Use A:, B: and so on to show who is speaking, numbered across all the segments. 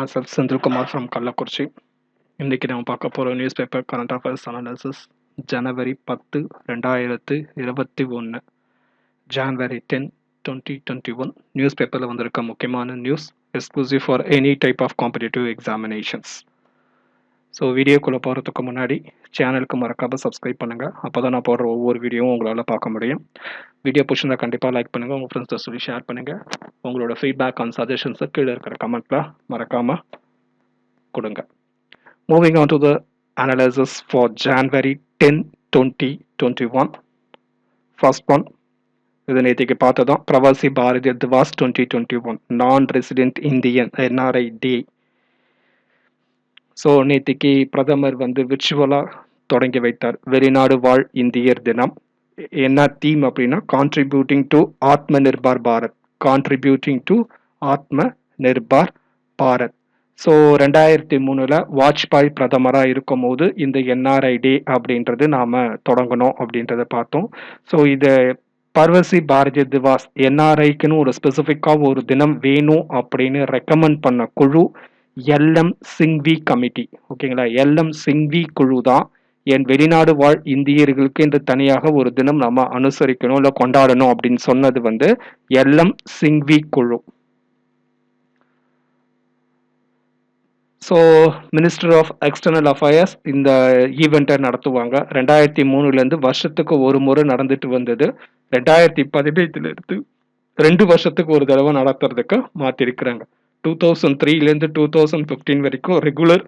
A: வணக்கம் myself Senthilkumar from Kallakurichi இன்றைக்கி நம்ம பார்க்க போகிற news paper current affairs analysis ஜனவரி பத்து ரெண்டாயிரத்து இருபத்தி ஒன்று January ten twenty twenty one news பேப்பரில் வந்திருக்க முக்கியமான news exclusive for any type of competitive examinations so வீடியோக்குள்ளே போகிறதுக்கு முன்னாடி சேனலுக்கு மறக்காமல் சப்ஸ்கிரைப் பண்ணுங்கள் அப்போ தான் நான் போடுற ஒவ்வொரு வீடியோவும் உங்களால் பார்க்க முடியும். வீடியோ பிடிச்சிருந்தால் கண்டிப்பாக லைக் பண்ணுங்கள் உங்கள் ஃப்ரெண்ட்ஸை சொல்லி ஷேர் பண்ணுங்கள் உங்களோட ஃபீட்பேக் அண்ட் சஜஷன்ஸை கீழே இருக்கிற கமெண்ட்டில் மறக்காமல் கொடுங்க. Moving on to the analyses for January ten twenty twenty one first one இது நேற்றுக்கு பார்த்ததும் Pravasi Bharatiya Divas twenty twenty one non resident Indian NRID so நேற்றுக்கு பிரதமர் வந்து விர்ச்சுவலாக தொடங்கி வைத்தார். வெளிநாடு வாழ் இந்தியர் தினம். என்ன தீம் அப்படின்னா contributing to Atma Nirbhar Bharat. Contributing to Atma Nirbhar Bharat. So ரெண்டாயிரத்தி மூணில் வாஜ்பாய் பிரதமராக இருக்கும் போது இந்த என்ஆர்ஐ டே அப்படின்றது நாம் தொடங்கணும் அப்படின்றத பார்த்தோம். ஸோ இதை பர்வசி பாரதிய திவாஸ் என்ஆர்ஐக்குன்னு ஒரு ஸ்பெசிஃபிக்காக ஒரு தினம் வேணும் அப்படின்னு ரெக்கமெண்ட் பண்ண குழு எல்எம் சிங்வி கமிட்டி. ஓகேங்களா? எல்எம் சிங்வி குழு தான் என் வெளிநாடு வாழ் இந்தியர்களுக்கு என்று தனியாக ஒரு தினம் நம்ம அனுசரிக்கணும் இல்லை கொண்டாடணும் அப்படின்னு சொன்னது வந்து எல்எம் சிங்வி குழு. So minister of external affairs இந்த ஈவெண்ட்டை நடத்துவாங்க. ரெண்டாயிரத்தி மூணுலேருந்து வருஷத்துக்கு ஒரு முறை நடந்துட்டு வந்தது. ரெண்டாயிரத்தி பதினெட்டுலேருந்து ரெண்டு வருஷத்துக்கு ஒரு தடவை நடத்துறதுக்கு மாற்றிருக்கிறாங்க டூ தௌசண்ட் த்ரீலேருந்து டூ தௌசண்ட் ஃபிஃப்டீன் வரைக்கும் ரெகுலர்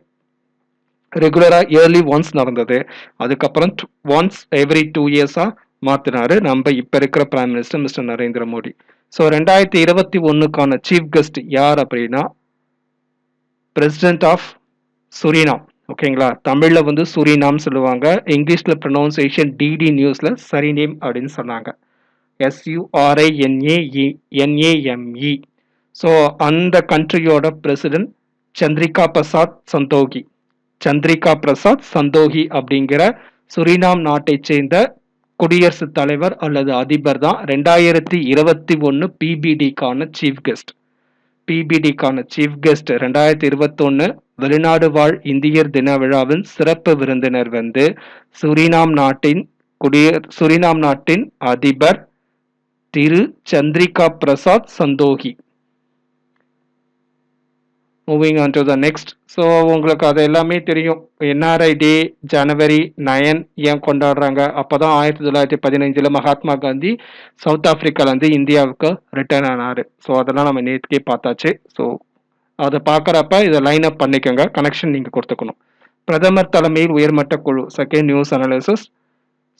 A: ரெகுலராக இயர்லி ஒன்ஸ் நடந்தது. அதுக்கப்புறம் ஒன்ஸ் எவ்ரி டூ இயர்ஸாக மாற்றினாரு நம்ம இப்போ இருக்கிற prime minister mister Narendra Modi. So ரெண்டாயிரத்தி இருபத்தி ஒன்றுக்கான சீஃப் கெஸ்ட் யார் அப்படின்னா பிரசிடென்ட் ஆஃப் சுரினாம் ஓகேங்களா தமிழில் வந்து சுரினாம் சொல்லுவாங்க. இங்கிலீஷில் ப்ரொனவுன்சியேஷன் டிடி நியூஸில் சரி நேம் அப்படின்னு சொன்னாங்க. எஸ்யூஆர்ஐஎன்ஏஇ என்ஏஎம்இ ஸோ அந்த கண்ட்ரியோட பிரசிடென்ட் சந்திரிகா பிரசாத் சந்தோகி சந்திரிகா பிரசாத் சந்தோகி அப்படிங்கிற சுரினாம் நாட்டை சேர்ந்த குடியரசுத் தலைவர் அல்லது அதிபர் தான் ரெண்டாயிரத்தி இருபத்தி ஒன்று பிபிடிக்கான சீஃப் கெஸ்ட் பிபிடிக்கான சீஃப் கெஸ்ட் ரெண்டாயிரத்தி இருபத்தொன்று வெளிநாடு வாழ் இந்தியர் தின விழாவின் சிறப்பு விருந்தினர் வந்து சுரினாம் நாட்டின் குடிய சுரினாம் நாட்டின் அதிபர் திரு Chandrika Prasad Santokhi moving on to the next so உங்களுக்கு அது எல்லாமே தெரியும். என்ஆர்ஐ டே ஜனவரி நயன் ஏன் கொண்டாடுறாங்க? அப்போ தான் ஆயிரத்தி தொள்ளாயிரத்தி பதினஞ்சில் மகாத்மா காந்தி சவுத் ஆஃப்ரிக்காலேருந்து இந்தியாவுக்கு ரிட்டர்ன் ஆனார். ஸோ அதெல்லாம் நம்ம நேற்றுக்கே பார்த்தாச்சு. ஸோ அதை பார்க்குறப்ப இதை லைன் அப் பண்ணிக்கோங்க. கனெக்ஷன் நீங்கள் கொடுத்துக்கணும். பிரதமர் தலைமையில் உயர்மட்ட குழு second news analysis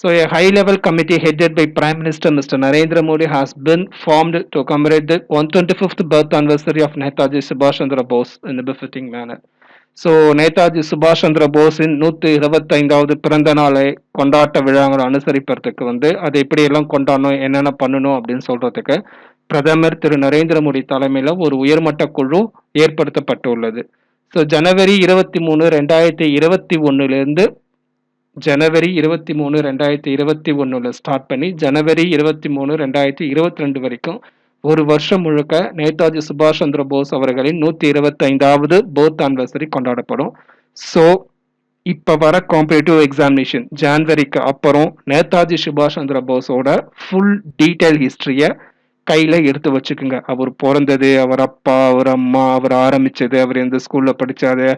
A: So, a high level committee headed by Prime Minister Mr. Narendra Modi has been formed to commemorate the 125th birth anniversary of Netaji Subhash Chandra Bose in a befitting manner. So Netaji சுபாஷ் சந்திர போஸின் நூற்றி இருபத்தைந்தாவது பிறந்த நாளை கொண்டாட்ட விழாங்களை அனுசரிப்பதற்கு வந்து அதை எப்படியெல்லாம் கொண்டாடணும் என்னென்ன பண்ணணும் அப்படின்னு சொல்கிறதுக்கு பிரதமர் திரு நரேந்திர மோடி தலைமையில் ஒரு உயர்மட்ட குழு ஏற்படுத்தப்பட்டுள்ளது ஸோ ஜனவரி இருபத்தி மூணு ரெண்டாயிரத்தி இருபத்தி ஒன்றுலேருந்து ஜனவரி இருபத்தி மூணு ரெண்டாயிரத்தி இருபத்தி ஒன்றில் ஸ்டார்ட் பண்ணி ஜனவரி இருபத்தி மூணு ரெண்டாயிரத்தி இருபத்தி ரெண்டு வரைக்கும் ஒரு வருஷம் முழுக்க நேதாஜி சுபாஷ் சந்திர போஸ் அவர்களின் நூற்றி இருபத்தைந்தாவது பர்த் ஆனிவர்சரி கொண்டாடப்படும். ஸோ இப்போ வர காம்படேட்டிவ் எக்ஸாமினேஷன் ஜான்வரிக்கு அப்புறம் நேதாஜி சுபாஷ் சந்திர போஸோட ஃபுல் டீட்டெயில் ஹிஸ்ட்ரியை கையில் எடுத்து வச்சுக்கோங்க. அவர் பிறந்தது அவர் அப்பா அவர் அம்மா அவர் ஆரம்பிச்சது அவர் எந்த ஸ்கூலில் படித்தாரு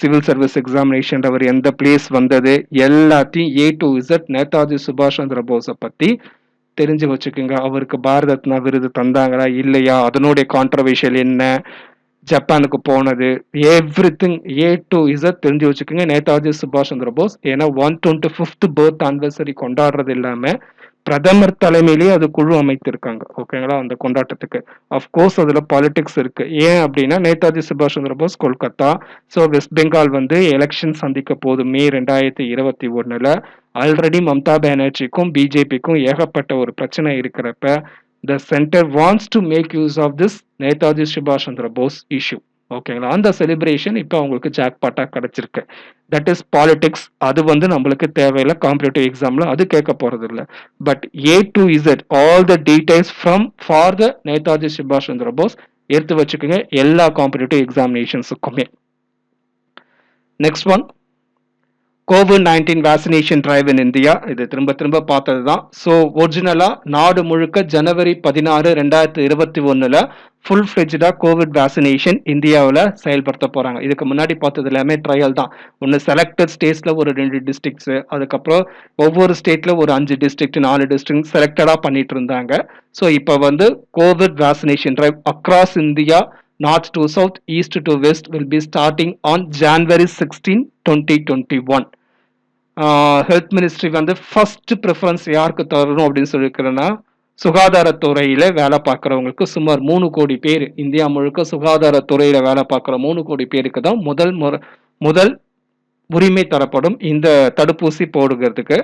A: சிவில் சர்வீஸ் எக்ஸாமினேஷன் அவர் எந்த பிளேஸ் வந்தது எல்லாத்தையும் ஏ டு இசட் நேதாஜி சுபாஷ் சந்திர போஸை பற்றி தெரிஞ்சு வச்சுக்கோங்க. அவருக்கு பாரத ரத்னா விருது தந்தாங்களா இல்லையா? அதனுடைய கான்ட்ரவர்ஷியல் என்ன? ஜப்பானுக்கு போனது everything A to Z தெரிஞ்சு வச்சுக்கோங்க. நேதாஜி சுபாஷ் சந்திர போஸ் ஏன்னா one twenty fifth birth anniversary கொண்டாடுறது இல்லாமல் பிரதமர் தலைமையிலேயே அது குழு அமைத்திருக்காங்க. ஓகேங்களா அந்த கொண்டாட்டத்துக்கு. அஃப்கோர்ஸ் அதில் பாலிடிக்ஸ் இருக்கு. ஏன் அப்படின்னா நேதாஜி சுபாஷ் சந்திர போஸ் கொல்கத்தா ஸோ வெஸ்ட் பெங்கால் வந்து எலெக்ஷன் சந்திக்க போது மே ரெண்டாயிரத்தி இருபத்தி ஒன்றில் ஆல்ரெடி மம்தா பானர்ஜிக்கும் பிஜேபிக்கும் ஏகப்பட்ட ஒரு பிரச்சனை இருக்கிறப்ப the centre wants to make use of this Netaji சுபாஷ் சந்திர போஸ் இஷ்யூ ஓகேங்களா அந்த செலிப்ரேஷன் இப்போ அவங்களுக்கு ஜாக் கிடச்சிருக்கு. தட் இஸ் பாலிடிக்ஸ் அது வந்து நம்மளுக்கு தேவையில்லை. காம்படிட்டிவ் எக்ஸாமில் அது கேட்க போகிறது இல்லை but A to Z all the details from for the Netaji சுபாஷ் சந்திர போஸ் எடுத்து வச்சுக்கோங்க. எல்லா competitive எக்ஸாமினேஷன்ஸுக்குமே next one COVID nineteen vaccination drive in India இது திரும்ப திரும்ப பார்த்தது தான் ஸோ ஒரிஜினலாக நாடு முழுக்க ஜனவரி பதினாறு ரெண்டாயிரத்தி இருபத்தி ஒன்றில் ஃபுல் ஃப்ளெஜ்டாக கோவிட் வேக்சினேஷன் இந்தியாவில் செயல்படுத்த போகிறாங்க இதுக்கு முன்னாடி பார்த்தது எல்லாமே ட்ரையல் தான். ஒன்று செலக்டட் ஸ்டேட்ஸில் ஒரு ரெண்டு டிஸ்ட்ரிக்ட்ஸு அதுக்கப்புறம் ஒவ்வொரு ஸ்டேட்டில் ஒரு அஞ்சு டிஸ்ட்ரிக்ட் நாலு டிஸ்ட்ரிக்ட் செலக்டடாக பண்ணிட்டு இருந்தாங்க. ஸோ இப்போ வந்து COVID vaccination drive across India north to south east to west will be starting on January sixteen twenty twenty one health ministry வந்து ஃபர்ஸ்ட் ப்ரிஃபரன்ஸ் யாருக்கு தரணும் அப்படின்னு சொல்லியிருக்கிறேன்னா சுகாதாரத்துறையில வேலை பார்க்குறவங்களுக்கு சுமார் மூணு கோடி பேர் இந்தியா முழுக்க சுகாதாரத்துறையில வேலை பார்க்குற மூணு கோடி பேருக்கு தான் முதல் முறை முதல் உரிமை தரப்படும் இந்த தடுப்பூசி போடுகிறதுக்கு.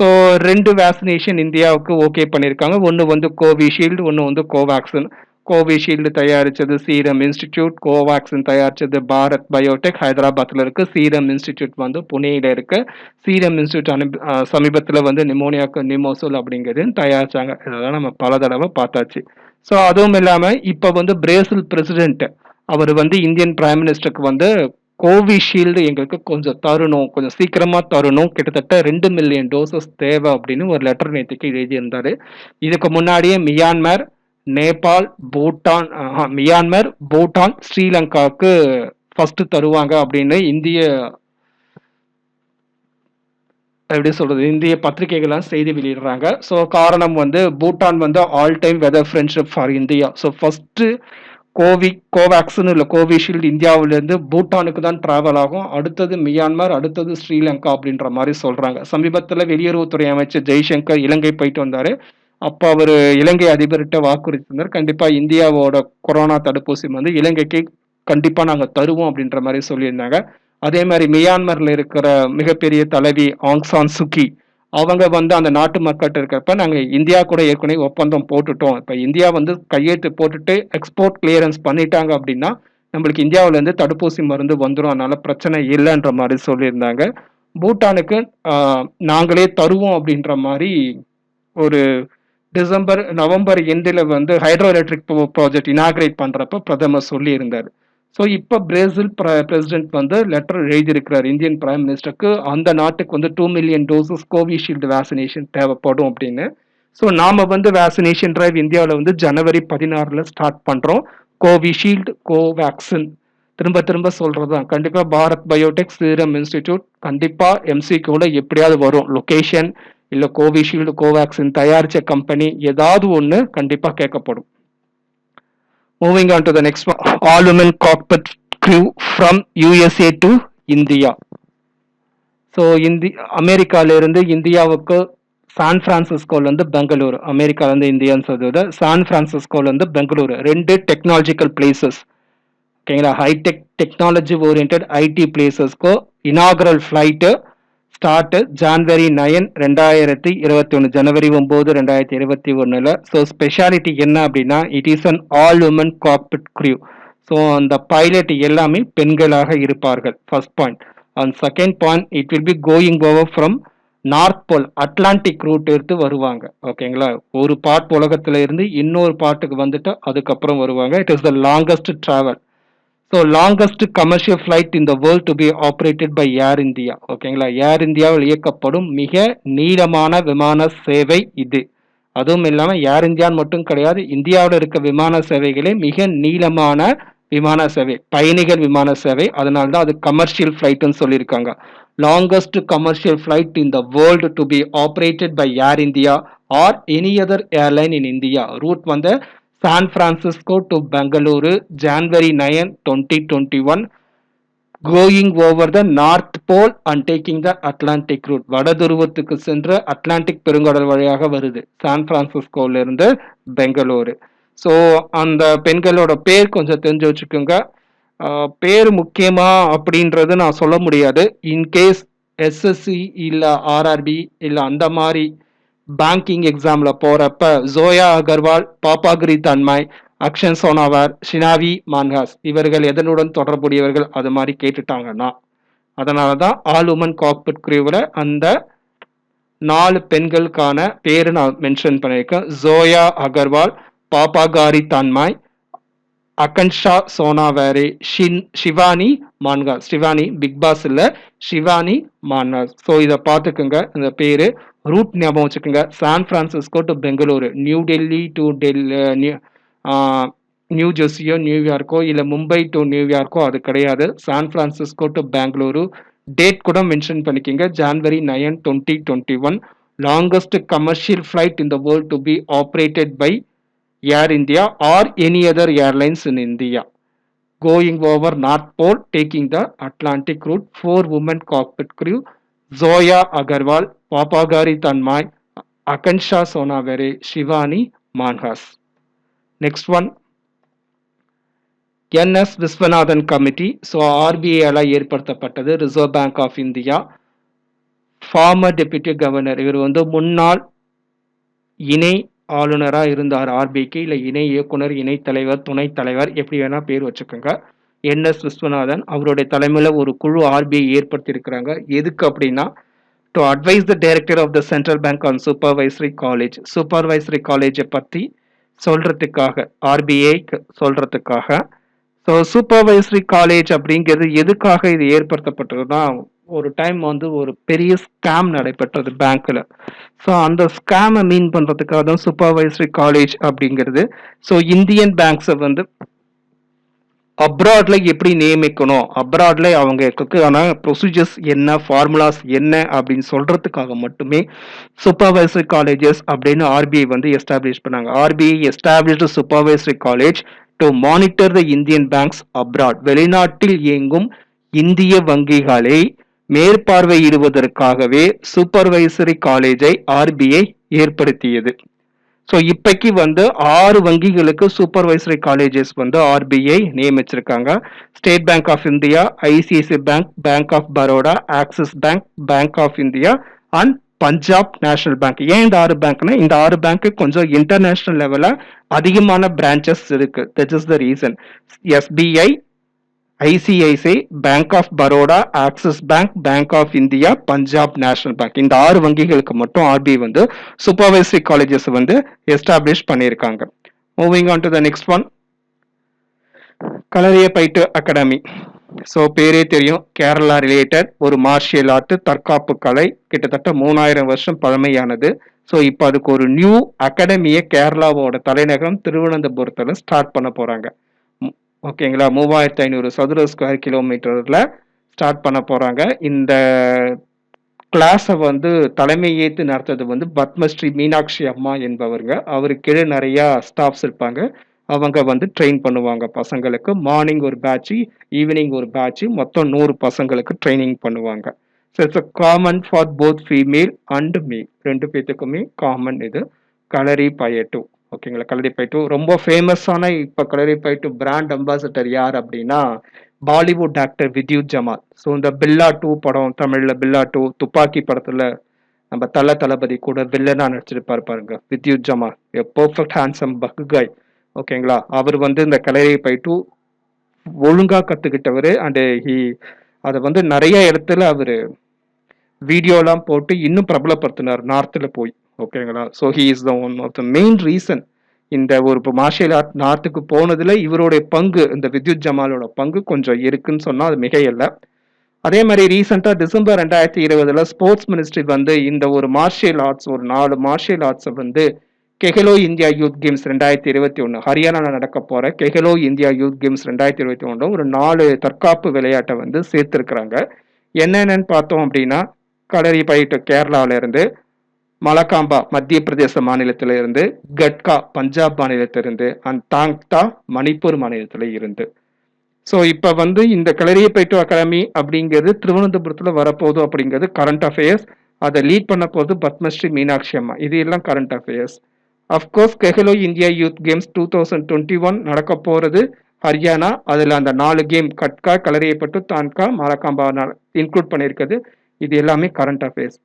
A: ஸோ ரெண்டு வேக்சினேஷன் இந்தியாவுக்கு ஓகே பண்ணியிருக்காங்க. ஒன்று வந்து கோவிஷீல்டு ஒன்று வந்து கோவேக்சின் கோவிஷீல்டு தயாரித்தது சீரம் இன்ஸ்டிடியூட் கோவேக்சின் தயாரித்தது பாரத் பயோடெக். ஹைதராபாத்தில் இருக்குது சீரம் இன்ஸ்டிடியூட் வந்து புனேயில் இருக்குது சீரம் இன்ஸ்டியூட் அனு சமீபத்தில் வந்து நிமோனியாக்கு நிமோசோல் அப்படிங்கிறது தயாரிச்சாங்க. இதெல்லாம் நம்ம பல தடவை பார்த்தாச்சு. ஸோ அதுவும் இல்லாமல் இப்போ வந்து பிரேசில் பிரசிடென்ட் அவர் வந்து இந்தியன் பிரைம் மினிஸ்டருக்கு வந்து கோவிஷீல்டு எங்களுக்கு கொஞ்சம் தரணும் கொஞ்சம் சீக்கிரமாக தரணும். கிட்டத்தட்ட ரெண்டு மில்லியன் டோசஸ் தேவை அப்படின்னு ஒரு லெட்டர் நேற்றுக்கு எழுதியிருந்தார். இதுக்கு முன்னாடியே மியான்மர் நேபாள் பூட்டான் மியான்மர் பூட்டான் ஸ்ரீலங்காவுக்கு ஃபர்ஸ்ட் தருவாங்க அப்படின்னு இந்திய எப்படி சொல்றது இந்திய பத்திரிகைகள்லாம் செய்தி வெளியிடுறாங்க. ஸோ காரணம் வந்து பூட்டான் வந்து all time weather friendship for India. So first Covey Covaxin இல்லை கோவிஷீல்டு இந்தியாவிலேருந்து பூட்டானுக்கு தான் டிராவல் ஆகும். அடுத்தது மியான்மர் அடுத்தது ஸ்ரீலங்கா அப்படின்ற மாதிரி சொல்றாங்க. சமீபத்தில் வெளியுறவுத்துறை அமைச்சர் ஜெய்சங்கர் இலங்கை போயிட்டு வந்தாரு. அப்போ அவர் இலங்கை அதிபர்கிட்ட வாக்குறுத்திருந்தார் கண்டிப்பாக இந்தியாவோட கொரோனா தடுப்பூசி வந்து இலங்கைக்கு கண்டிப்பாக நாங்கள் தருவோம் அப்படின்ற மாதிரி சொல்லியிருந்தாங்க. அதே மாதிரி மியான்மரில் இருக்கிற மிகப்பெரிய தலைவி ஆங் சான் சுகி அவங்க வந்து அந்த நாட்டு மக்கள்கிட்ட இருக்கிறப்ப நாங்கள் இந்தியா கூட ஏற்கனவே ஒப்பந்தம் போட்டுட்டோம். இப்போ இந்தியா வந்து கையெழுத்து போட்டுட்டு எக்ஸ்போர்ட் கிளியரன்ஸ் பண்ணிட்டாங்க அப்படின்னா நம்மளுக்கு இந்தியாவிலேருந்து தடுப்பூசி மருந்து வந்துடும் அதனால பிரச்சனை இல்லைன்ற மாதிரி சொல்லியிருந்தாங்க. பூட்டானுக்கு நாங்களே தருவோம் அப்படின்ற மாதிரி ஒரு டிசம்பர் நவம்பர் எண்டில் வந்து ஹைட்ரோ எலக்ட்ரிக் ப்ராஜெக்ட் இனாகிரேட் பண்ணுறப்ப பிரதமர் சொல்லியிருந்தார். ஸோ இப்போ பிரேசில் பிரசிடென்ட் வந்து லெட்டர் எழுதியிருக்கிறார். இந்தியன் பிரைம் மினிஸ்டருக்கு அந்த நாட்டுக்கு வந்து two million doses Covishield vaccination தேவைப்படும் அப்படின்னு. ஸோ நாம் வந்து வேக்சினேஷன் டிரைவ் இந்தியாவில் வந்து ஜனவரி பதினாறில் ஸ்டார்ட் பண்ணுறோம் கோவிஷீல்டு கோவேக்சின் திரும்ப திரும்ப சொல்கிறது தான் கண்டிப்பாக பாரத் பயோடெக் சீரம் இன்ஸ்டிடியூட் கண்டிப்பாக எம்சிக்யூல எப்படியாவது வரும். லொக்கேஷன் இல்ல கோவிஷீல்டு கோவேக்சின் தயாரிச்ச கம்பெனி ஏதாவது ஒண்ணு கண்டிப்பா கேட்கப்படும். Moving on to the next all woman cockpit crew from USA to India so Hindi அமெரிக்காவிலேருந்து இந்தியாவுக்கு சான் ஃப்ரான்சிஸ்கோலேருந்து பெங்களூர். பெங்களூரு அமெரிக்கால இந்தியான்னு சொல்றது. சான் ஃப்ரான்சிஸ்கோலேருந்து பெங்களூர். ரெண்டு டெக்னாலஜிக்கல் பிளேசஸ் ஓகேங்களா high tech technology orient IT பிளேசஸ்க்கு inaugural flight start January nine ரெண்டாயிரத்தி இருபத்தி ஒன்று ஜனவரி ஒம்பது ரெண்டாயிரத்தி இருபத்தி ஒன்றில் ஸோ ஸ்பெஷாலிட்டி என்ன அப்படின்னா it is an all woman cockpit crew so அந்த பைலட் எல்லாமே பெண்களாக இருப்பார்கள். First point and second point it will be going over from north pole Atlantic route எடுத்து வருவாங்க. ஓகேங்களா ஒரு பார்ட் உலகத்துல இருந்து இன்னொரு பார்ட்டுக்கு வந்துட்டு அதுக்கப்புறம் வருவாங்க. It is the longest travel so longest commercial flight இந்த world to be operated by Air India ஓகேங்களா ஏர் இந்தியாவில் இயக்கப்படும் மிக நீளமான விமான சேவை இது. அதுவும் இல்லாமல் ஏர் இந்தியான்னு மட்டும் கிடையாது இந்தியாவில் இருக்க விமான சேவைகளே மிக நீளமான விமான சேவை பயணிகள் விமான சேவை. அதனால தான் அது கமர்ஷியல் ஃப்ளைட்னு சொல்லியிருக்காங்க. Longest commercial flight in the world to be operated by Air India or any other airline in India route வந்து San Francisco to Bengaluru January nine twenty twenty one going over the north pole and taking the Atlantic route வடதுருவத்துக்கு சென்று Atlantic பெருங்கடல் வழியாக வருது. San பிரான்சிஸ்கோல இருந்து Bengaluru. So அந்த பெண்களோட பேர் கொஞ்சம் தெரிஞ்சு வச்சுக்கோங்க. பேர் முக்கியமா அப்படின்றது நான் சொல்ல முடியாது. இன்கேஸ் எஸ்எஸ்சி இல்லை ஆர்ஆர்பி இல்லை அந்த மாதிரி பேங்கிங் எக்ஸாம்ல போறப்ப ஜோயா அகர்வால் பாப்பாகிரி தன்மாய் அக்ஷன் சோனாவார் ஷினாவி மான்ஹாஸ் இவர்கள் எதனுடன் தொடர்புடையவர்கள் அது மாதிரி கேட்டுட்டாங்கன்னா அதனால தான் ஆல் உமன் காக்பிட் குரூவில் அந்த நாலு பெண்களுக்கான பேரு நான் மென்ஷன் பண்ணியிருக்கேன். ஜோயா அகர்வால் பாப்பாகாரி தன்மாய் அகன்ஷா சோனாவேரி ஷின் ஷிவானி மான்காஸ் ஷிவானி பிக் பாஸ் இல்ல ஷிவானி மான்காஸ் ஸோ இதை பார்த்துக்குங்க. இந்த பேரு ரூட் ஞாபகம் வச்சுக்கோங்க. San Francisco to Bengaluru New Delhi to Delhi New New ஜெர்சியோ நியூயார்க்கோ இல்லை மும்பை டு நியூயார்க்கோ அது கிடையாது. San Francisco to Bengaluru date கூட மென்ஷன் பண்ணிக்கோங்க. January nine twenty twenty one longest commercial flight in the world to be operated by Air India or any other airlines in India going over north pole taking the Atlantic route four woman cockpit crew Zoya Agarwal Papagari Tanmai Akansha Sonavere, Shivani Manhas. Next one NS Viswanathan committee so ஆர்பிஐயால் ஏற்படுத்தப்பட்டது Reserve Bank of India former deputy governor இவர் வந்து முன்னாள் இணை ஆளுநராக இருந்தார் ஆர்பிஐக்கு இல்லை இணை இயக்குனர் இணை தலைவர் துணைத் தலைவர் எப்படி வேணால் பேர் வச்சுக்கோங்க. என்எஸ் விஸ்வநாதன் அவருடைய தலைமையில் ஒரு குழு ஆர்பிஐ ஏற்படுத்தியிருக்கிறாங்க. எதுக்கு அப்படின்னா to advise the director of the central bank on supervisory college supervisory காலேஜை பற்றி சொல்கிறதுக்காக ஆர்பிஐக்கு சொல்கிறதுக்காக ஸோ சூப்பர்வைசரி காலேஜ் அப்படிங்கிறது எதுக்காக இது ஏற்படுத்தப்பட்டதுன்னா ஒரு டைம் வந்து ஒரு பெரிய ஸ்கேம் நடைபெற்றது பேங்க்கில் ஸோ அந்த ஸ்கேமை மீன் பண்ணுறதுக்காக தான் சூப்பர்வைசரி காலேஜ் அப்படிங்கிறது. ஸோ இந்தியன் பேங்க்ஸை வந்து அப்ராட்ல எப்படி நியமிக்கணும்? அப்ராட்ல அவங்களுக்கான ப்ரொசீஜர்ஸ் என்ன ஃபார்முலாஸ் என்ன அப்படின்னு சொல்றதுக்காக மட்டுமே சூப்பர்வைசரி காலேஜஸ் அப்படின்னு ஆர்பிஐ வந்து எஸ்டாப்ளிஷ் பண்ணாங்க. RBI established supervisory college to monitor the Indian banks abroad வெளிநாட்டில் இயங்கும் இந்திய வங்கிகளை மேற்பார்வையிடுவதற்காகவே சூப்பர்வைசரி காலேஜை ஆர்பிஐ ஏற்படுத்தியது. ஸோ இப்பைக்கு வந்து ஆறு வங்கிகளுக்கு சூப்பர்வைசரி காலேஜஸ் வந்து RBI நியமிச்சிருக்காங்க. State Bank of India ICIC Bank Bank of Baroda Axis Bank Bank of India and Punjab National Bank ஏன் இந்த ஆறு பேங்க்னா இந்த ஆறு பேங்க்கு கொஞ்சம் இன்டர்நேஷனல் லெவலில் அதிகமான பிரான்ச்சஸ் இருக்கு. That is the reason SBI ICICI Bank of Baroda Axis Bank Bank of India Punjab National Bank இந்த ஆறு வங்கிகளுக்கு மட்டும் ஆர்பிஐ வந்து சூப்பர்வைசரி காலேஜஸ் வந்து எஸ்டாப்ளிஷ் பண்ணியிருக்காங்க. Moving on to the next one Kalaripayattu academy. So பேரே தெரியும். கேரளா ரிலேட்டட் ஒரு மார்ஷியல் ஆர்ட் தற்காப்பு கலை கிட்டத்தட்ட மூணாயிரம் வருஷம் பழமையானது. ஸோ இப்போ அதுக்கு ஒரு நியூ அகாடமியை கேரளாவோட தலைநகரம் திருவனந்தபுரத்தில் ஸ்டார்ட் பண்ண போகிறாங்க ஓகேங்களா? மூவாயிரத்தி ஐநூறு சதுர ஸ்கொயர் கிலோமீட்டரில் ஸ்டார்ட் பண்ண போகிறாங்க இந்த கிளாஸை வந்து தலைமை ஏற்று நடத்துறது வந்து பத்மஸ்ரீ மீனாட்சி அம்மா என்பவருங்க. அவருக்கு கீழே நிறையா ஸ்டாஃப்ஸ் இருப்பாங்க. அவங்க வந்து ட்ரெயின் பண்ணுவாங்க பசங்களுக்கு. மார்னிங் ஒரு பேட்ச் ஈவினிங் ஒரு பேட்ச்சு மொத்தம் நூறு பசங்களுக்கு ட்ரைனிங் பண்ணுவாங்க. So it's a common for both female and male ரெண்டு பேத்துக்குமே காமன் இது. கலரி பயட்டு. ஓகேங்களா? கலரி பைட்டு. ரொம்ப ஃபேமஸான இப்போ கலரி பைட்டு பிராண்ட் அம்பாசிடர் யார் அப்படின்னா பாலிவுட் ஆக்டர் வித்யுத் ஜமால் ஸோ இந்த பில்லா டூ படம் தமிழில் பில்லா டூ துப்பாக்கி படத்தில் நம்ம தல தளபதி கூட வில்லனாக நடிச்சிருப்பார் பாருங்க Vidyut Jammwal a perfect handsome பகுகாய் ஓகேங்களா? அவர் வந்து இந்த கலரி பைட்டு ஒழுங்காக கற்றுக்கிட்டவர் அண்டு ஹி அதை வந்து நிறைய இடத்துல அவர் வீடியோலாம் போட்டு இன்னும் பிரபலப்படுத்தினார் நார்த்தில் போய். ஓகேங்களா? So he is the one of the main reason இந்த ஒரு இப்போ மார்ஷியல் ஆர்ட் நார்த்துக்கு போனதில் இவருடைய பங்கு இந்த வித்யுத் ஜமாலோட பங்கு கொஞ்சம் இருக்குன்னு சொன்னால் அது மிகையல்ல. அதே மாதிரி ரீசெண்டாக டிசம்பர் ரெண்டாயிரத்தி இருபதில் ஸ்போர்ட்ஸ் மினிஸ்ட்ரி வந்து இந்த ஒரு மார்ஷியல் ஆர்ட்ஸ் ஒரு நாலு மார்ஷியல் ஆர்ட்ஸை வந்து கெஹலோ இந்தியா யூத் கேம்ஸ் ரெண்டாயிரத்தி இருபத்தி ஒன்று ஹரியானாவில் நடக்க போகிற கெஹலோ இந்தியா யூத் கேம்ஸ் ரெண்டாயிரத்தி இருபத்தி ஒன்று ஒரு நாலு தற்காப்பு விளையாட்டை வந்து சேர்த்துருக்குறாங்க. என்னென்னு பார்த்தோம் அப்படின்னா களரி பயிட்டு கேரளாவிலேருந்து இருந்து மலக்காம்பா மத்திய பிரதேச மாநிலத்திலிருந்து கட்கா பஞ்சாப் மாநிலத்திலிருந்து அண்ட் தாங்தா மணிப்பூர் மாநிலத்தில் இருந்து. ஸோ இப்போ வந்து இந்த கலரிய பயிட்டு அகாடமி அப்படிங்கிறது திருவனந்தபுரத்தில் வரப்போகுது அப்படிங்கிறது கரண்ட் அஃபேர்ஸ் அதை லீட் பண்ண போகுது பத்மஸ்ரீ மீனாட்சி அம்மா. இது எல்லாம் current affairs of course Khelo India youth games two thousand twenty one நடக்க போகிறது ஹரியானா அதில் அந்த நாலு கேம் கட்கா கலரியப்பட்டு தான்கா மலக்காம்பா இன்க்ளூட் பண்ணியிருக்குது. இது எல்லாமே கரண்ட் அஃபேர்ஸ்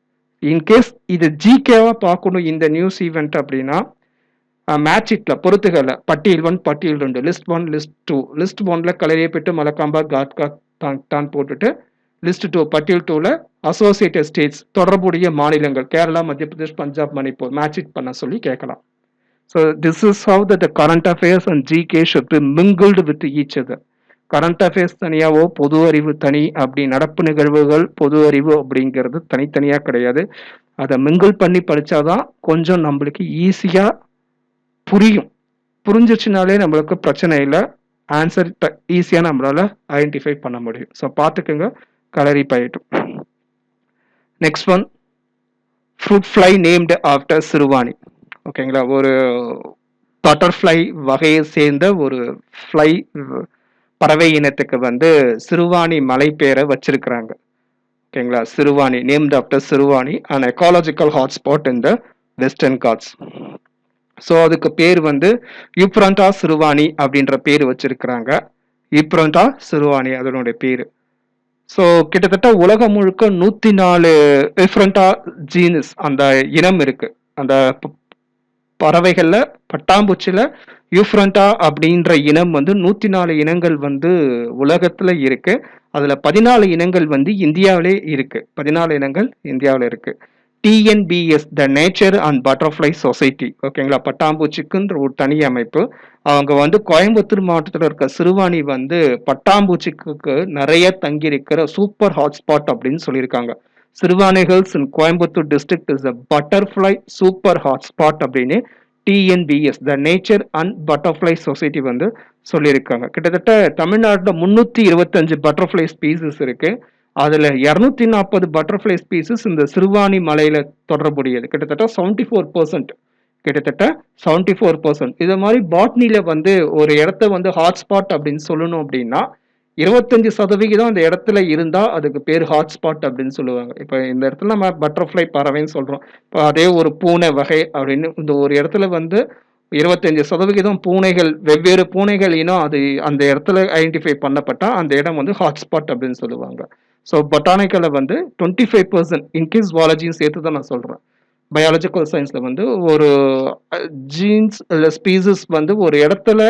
A: இன்கேஸ் இது ஜிகேவா பார்க்கணும் இந்த நியூஸ் ஈவெண்ட் அப்படின்னா மேட்ச் இட்ல பொறுத்துக்கல பட்டியல் ஒன் பட்டியல் ரெண்டு list one list two list ஒன்ல கலரியப்பட்டு மலக்காம்பா காட்கா தான் தான் போட்டுட்டு லிஸ்ட் டூ பட்டியல் டூவில் அசோசியேட்டட் ஸ்டேட்ஸ் தொடர்புடைய மாநிலங்கள் கேரளா மத்திய பிரதேஷ் பஞ்சாப் மணிப்பூர் மேட்ச் இட் பண்ண சொல்லி கேட்கலாம். So this is how the current affairs and GK should be mingled with each other current affairs தனியாவோ பொது அறிவு தனி அப்படி நடப்பு நிகழ்வுகள் பொது அறிவு அப்படிங்கிறது தனித்தனியாக கிடையாது. அதை மிங்கிள் பண்ணி படித்தாதான் கொஞ்சம் நம்மளுக்கு ஈஸியாக புரியும். புரிஞ்சிச்சுனாலே நம்மளுக்கு பிரச்சனை இல்லை. ஆன்சர் ஈஸியாக நம்மளால் ஐடென்டிஃபை பண்ண முடியும். ஸோ பார்த்துக்கோங்க. கலரி பயிட்டும். Next one fruit fly named after Siruvani. ஓகேங்களா ஒரு பட்டர்ஃப்ளை வகையை சேர்ந்த ஒரு ஃப்ளை பறவை இனத்துக்கு வந்து சிறுவாணி மலை பேரை வச்சிருக்கிறாங்க. ஓகேங்களா? Siruvani name after Siruvani and ecological hotspot in the Western Ghats so அதுக்கு பேர் வந்து யூப்ரண்டா சிறுவாணி அப்படின்ற பேர் வச்சிருக்கிறாங்க. யூப்ரண்டா சிறுவாணி அதனுடைய பேர். ஸோ கிட்டத்தட்ட உலகம் முழுக்க நூற்றி நாலு டிஃப்ரெண்டா ஜீனஸ் அந்த இனம் இருக்கு. அந்த பறவைகளில் பட்டாம்பூச்சியில் யூஃப்ரண்டா அப்படின்ற இனம் வந்து நூற்றி நாலு இனங்கள் வந்து உலகத்தில் இருக்கு. அதில் பதினாலு இனங்கள் வந்து இந்தியாவிலே இருக்கு. பதினாலு இனங்கள் இந்தியாவில் இருக்கு. TNBS the nature and butterfly society ஓகேங்களா பட்டாம்பூச்சிக்குன்ற ஒரு தனி அமைப்பு. அவங்க வந்து கோயம்புத்தூர் மாவட்டத்தில் இருக்க சிறுவாணி வந்து பட்டாம்பூச்சிக்கு நிறைய தங்கியிருக்கிற சூப்பர் ஹாட்ஸ்பாட் அப்படின்னு சொல்லியிருக்காங்க. Siruvani hills in Coimbatore district is a butterfly super hotspot அப்படின்னு TNBS the nature and butterfly society வந்து சொல்லியிருக்காங்க. கிட்டத்தட்ட தமிழ்நாட்டில் முந்நூற்றி இருபத்தஞ்சு பட்டர்ஃப்ளை ஸ்பீசஸ் இருக்கு. அதில் இரநூத்தி நாற்பது பட்டர்ஃப்ளை ஸ்பீசஸ் இந்த சிறுவாணி மலையில் தொடர்புடையது. கிட்டத்தட்ட செவன்டி ஃபோர் பர்சன்ட் கிட்டத்தட்ட செவன்டி ஃபோர் பர்சன்ட் இது மாதிரி பாட்னியில் வந்து ஒரு இடத்த வந்து ஹாட்ஸ்பாட் அப்படின்னு சொல்லணும் அப்படின்னா இருபத்தஞ்சு சதவிகிதம் அந்த இடத்துல இருந்தா அதுக்கு பேர் ஹாட்ஸ்பாட் அப்படின்னு சொல்லுவாங்க. இப்போ இந்த இடத்துல நம்ம பட்டர்ஃப்ளை பறவைன்னு சொல்றோம். இப்போ அதே ஒரு பூனை வகை அப்படின்னு இந்த ஒரு இடத்துல வந்து இருபத்தஞ்சு சதவிகிதம் பூனைகள் வெவ்வேறு பூனைகள் இனம் அது அந்த இடத்துல ஐடென்டிஃபை பண்ணப்பட்டா அந்த இடம் வந்து ஹாட்ஸ்பாட் அப்படின்னு சொல்லுவாங்க. ஸோ பொட்டானிக்கலை வந்து twenty five percent in case வாலஜியும் சேர்த்து தான் நான் சொல்கிறேன் பயாலஜிக்கல் சயின்ஸில் வந்து ஒரு ஜீன்ஸ் இல்லை ஸ்பீசஸ் வந்து ஒரு இடத்துல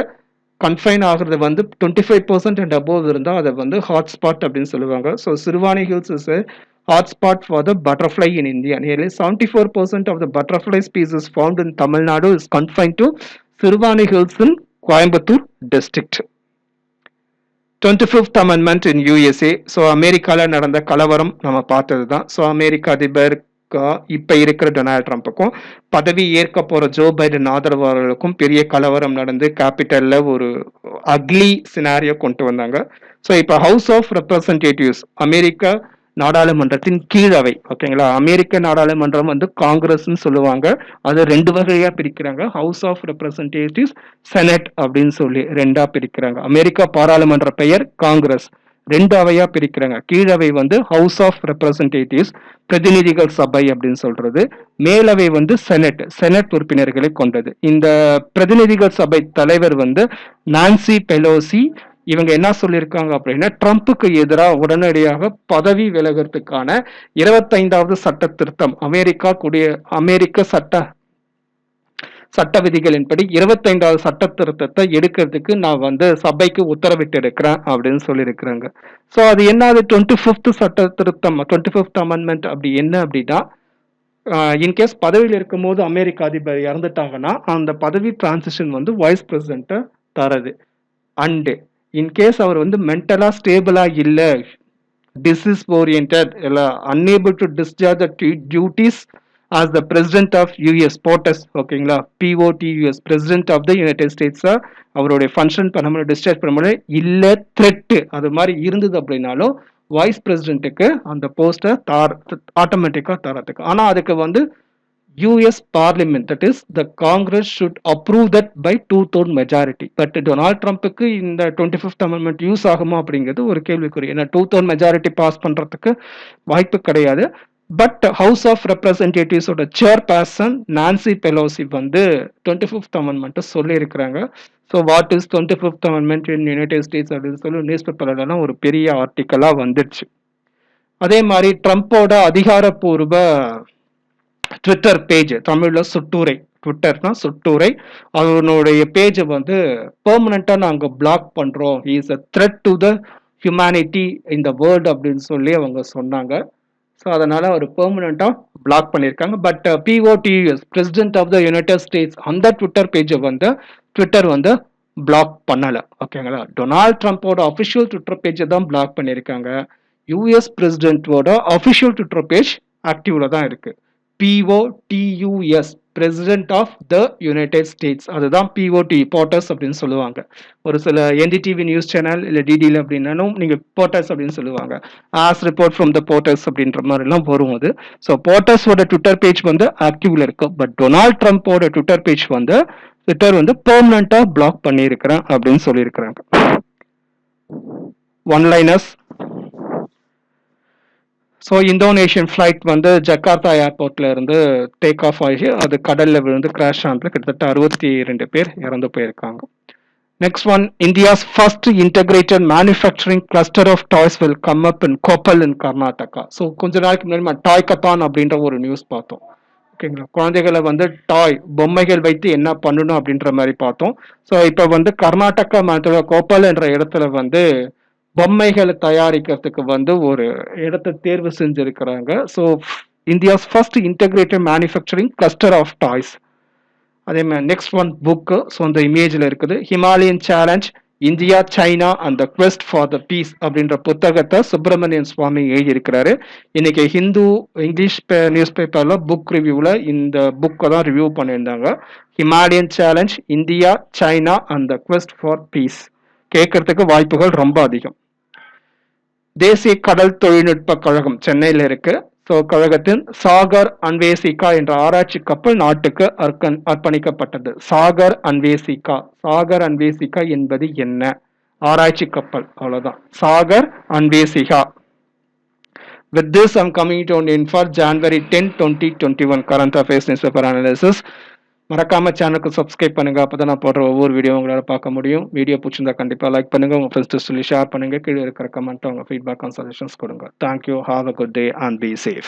A: கன்ஃபைன் ஆகிறது வந்து twenty five percent and above இருந்தால் அதை வந்து ஹாட்ஸ்பாட் அப்படின்னு சொல்லுவாங்க so Siruvani hills is a hotspot for the butterfly in India. Nearly 74% of the butterfly species found in Tamil Nadu is confine confined Siruvani hills in Coimbatore district twenty 25th amendment in USA so அமெரிக்காவில் நடந்த கலவரம் நம்ம பார்த்தது தான் so அமெரிக்க அதிபர் இப்போ இருக்கிற Donald ட்ரம்ப்புக்கும் பதவி ஏற்க போகிற ஜோ பைடன் ஆதரவாளர்களுக்கும் பெரிய கலவரம் நடந்து கேபிட்டலில் ஒரு அக்லி சினாரியோ கொண்டு வந்தாங்க. ஸோ இப்போ ஹவுஸ் ஆஃப் ரெப்ரசன்டேட்டிவ்ஸ் அமெரிக்கா நாடாளுமன்றத்தின் கீழவை ஓகேங்களா? அமெரிக்க நாடாளுமன்றம் வந்து காங்கிரஸ்ன்னு சொல்லுவாங்க. அது ரெண்டு வகையா பிரிக்கிறாங்க. ஹவுஸ் ஆஃப் ரெப்ரசன்டேட்டிவ்ஸ் செனட் அப்படின்னு சொல்லி ரெண்டா பிரிக்கிறாங்க. அமெரிக்கா பாராளுமன்ற பெயர் காங்கிரஸ். ரெண்டு அவையா பிரிக்கிறாங்க. கீழவை வந்து ஹவுஸ் ஆஃப் ரெப்ரசன்டேட்டிவ்ஸ் பிரதிநிதிகள் சபை அப்படின்னு சொல்றது. மேலவை வந்து செனட் செனட் உறுப்பினர்களை கொண்டது. இந்த பிரதிநிதிகள் சபை தலைவர் வந்து நான்சி பெலோசி இவங்க என்ன சொல்லியிருக்காங்க அப்படின்னா ட்ரம்ப்புக்கு எதிராக உடனடியாக பதவி விலகிறதுக்கான இருபத்தைந்தாவது சட்ட திருத்தம் அமெரிக்கா குடிய அமெரிக்க சட்ட சட்ட விதிகளின்படி இருபத்தைந்தாவது சட்ட திருத்தத்தை எடுக்கிறதுக்கு நான் வந்து சபைக்கு உத்தரவிட்டு இருக்கிறேன் அப்படின்னு சொல்லியிருக்கிறாங்க. ஸோ அது என்னது? டுவெண்ட்டி ஃபிஃப்த் சட்ட திருத்தம் டுவெண்ட்டி ஃபிஃப்த் அமெண்ட்மெண்ட் அப்படி என்ன அப்படின்னா இன்கேஸ் பதவியில் இருக்கும்போது அமெரிக்க அதிபர் இறந்துட்டாங்கன்னா அந்த பதவி டிரான்சிஷன் வந்து வைஸ் பிரசிடென்ட்டை தரது. அண்டு இன்கேஸ் அவர் வந்து மென்டலாக ஸ்டேபிளாக இல்லை டிசீஸ் ஓரியன்ட் இல்லை unable to discharge duties as the president of US POTUS ஓகேங்களா POTUS president of the united ஸ்டேட்ஸா அவருடைய ஃபங்க்ஷன் பண்ண முடியும் டிஸ்சார்ஜ் பண்ண முடியும் இல்லை த்ரெட்டு அது மாதிரி இருந்தது அப்படின்னாலும் வைஸ் பிரசிடென்ட்டுக்கு அந்த போஸ்ட்டை தார் ஆட்டோமேட்டிக்காக தரத்துக்கு. ஆனால் அதுக்கு வந்து US parliament that is the Congress should approve that by two third majority but Donald ட்ரம்ப்புக்கு இந்த டுவெண்ட்டி ஃபிஃப்த் அமெண்ட்மெண்ட் யூஸ் ஆகுமா அப்படிங்கிறது ஒரு கேள்விக்குறி. ஏன்னா டூ தௌர்ட் மெஜாரிட்டி பாஸ் பண்ணுறதுக்கு வாய்ப்பு கிடையாது. பட் ஹவுஸ் ஆஃப் ரெப்ரசன்டேட்டிவ்ஸோட சேர்பர்சன் நான்சி பெலோசி வந்து டுவெண்ட்டி ஃபிஃப்த் அமெண்ட்மெண்ட்டை சொல்லியிருக்கிறாங்க. So what is twenty fifth amendment in United States அப்படின்னு சொல்லி நியூஸ் பேப்பர்லாம் ஒரு பெரிய ஆர்டிக்கலாக வந்துடுச்சு. அதே மாதிரி ட்ரம்ப்போட அதிகாரப்பூர்வ ட்விட்டர் பேஜ் தமிழில் சுட்டூரை ட்விட்டர்னா சுட்டூரை. அவனுடைய பேஜை வந்து பெர்மனண்ட்டாக நாங்கள் பிளாக் பண்ணுறோம் is a threat to the humanity இந்த வேர்ல்டு அப்படின்னு சொல்லி அவங்க சொன்னாங்க. ஸோ அதனால் அவர் பெர்மனண்ட்டாக பிளாக் பண்ணியிருக்காங்க but POTUS president of the United States அந்த ட்விட்டர் பேஜை வந்து ட்விட்டர் வந்து பிளாக் பண்ணலை. ஓகேங்களா டொனால்ட் ட்ரம்ப்போட அஃபிஷியல் ட்விட்டர் பேஜை தான் பிளாக் பண்ணியிருக்காங்க யூஎஸ் பிரசிடென்ட்டோட அஃபிஷியல் ட்விட்டர் பேஜ் ஆக்டிவில் தான் இருக்குது POTUS president of the United States அதுதான் பிஓடி போட்டர்ஸ் அப்படின்னு சொல்லுவாங்க. ஒரு சில என்டிடிவி நியூஸ் சேனல் இல்லை டிடியில் அப்படின்னாலும் நீங்கள் போட்டஸ் அப்படின்னு சொல்லுவாங்க. As report from the POTUS அப்படின்ற மாதிரிலாம் வரும் அது. ஸோ போட்டஸோட ட்விட்டர் பேஜ் வந்து ஆக்டிவ்ல இருக்கு. பட் டொனால்ட் ட்ரம்ப்போட ட்விட்டர் பேஜ் வந்து ட்விட்டர் வந்து பெர்மனண்ட்டாக பிளாக் பண்ணியிருக்கிறேன் அப்படின்னு சொல்லியிருக்கிறாங்க. One liners so Indonesian flight வந்து ஜக்கார்த்தா ஏர்போர்ட்ல இருந்து டேக் ஆஃப் ஆகி அது கடல்ல விழுந்து கிராஷ் ஆனதுல கிட்டத்தட்ட அறுபத்தி ரெண்டு பேர் இறந்து போயிருக்காங்க. Next one India's first integrated manufacturing cluster of toys will come up in Koppal in Karnataka so கொஞ்ச நாளைக்கு முன்னாடி டாய் கத்தான் அப்படின்ற ஒரு நியூஸ் பார்த்தோம். ஓகேங்களா குழந்தைகளை வந்து டாய் பொம்மைகள் வைத்து என்ன பண்ணணும் அப்படின்ற மாதிரி பார்த்தோம். ஸோ இப்போ வந்து கர்நாடகா மாநிலத்தில் கோப்பல் என்ற இடத்துல வந்து பொம்மைகளை தயாரிக்கிறதுக்கு வந்து ஒரு இடத்தை தேர்வு செஞ்சுருக்கிறாங்க. So India's first integrated manufacturing cluster of toys அதே மாதிரி நெக்ஸ்ட் ஒன் புக்கு ஸோ அந்த இமேஜில் இருக்குது. ஹிமாலயன் சேலஞ்ச் இந்தியா சைனா அந்த குவெஸ்ட் ஃபார் த பீஸ் அப்படின்ற புத்தகத்தை சுப்பிரமணியன் சுவாமி எழுதியிருக்கிறாரு. இன்னைக்கு ஹிந்து இங்கிலீஷ் நியூஸ் பேப்பரில் புக் ரிவ்யூவில் இந்த புக்கை தான் ரிவ்யூ பண்ணியிருந்தாங்க. ஹிமாலயன் சேலஞ்ச் இந்தியா சைனா அந்த குவெஸ்ட் ஃபார் பீஸ் கேட்கறதுக்கு வாய்ப்புகள் ரொம்ப அதிகம். தேசிய கடல் தொழில்நுட்ப கழகம் சென்னையில் இருக்கு. ஸோ கழகத்தின் சாகர் அன்வேசிகா என்ற ஆராய்ச்சி கப்பல் நாட்டுக்கு அர்க்கன் அர்ப்பணிக்கப்பட்டது. சாகர் அன்வேசிகா. சாகர் அன்வேசிகா என்பது என்ன? ஆராய்ச்சி கப்பல். அவ்வளோதான் Sagar Anveshika. With this, I'm coming to an end for January 10, 2021 current affairs newspaper analysis. மறக்காம சேனலுக்கு சப்ஸ்கிரைப் பண்ணுங்க. அப்பதான் நான் போடுற ஒவ்வொரு வீடியோ உங்களால் பார்க்க முடியும். வீடியோ பிடிச்சிருந்தா கண்டிப்பாக லைக் பண்ணுங்க. உங்க ஃப்ரெண்ட்ஸ் சொல்லி ஷேர் பண்ணுங்க. கீழே இருக்கிற கமெண்ட் உங்க ஃபீட்பேக் அண்ட் சஜஷன்ஸ் கொடுங்க. Thank you have a good day and be safe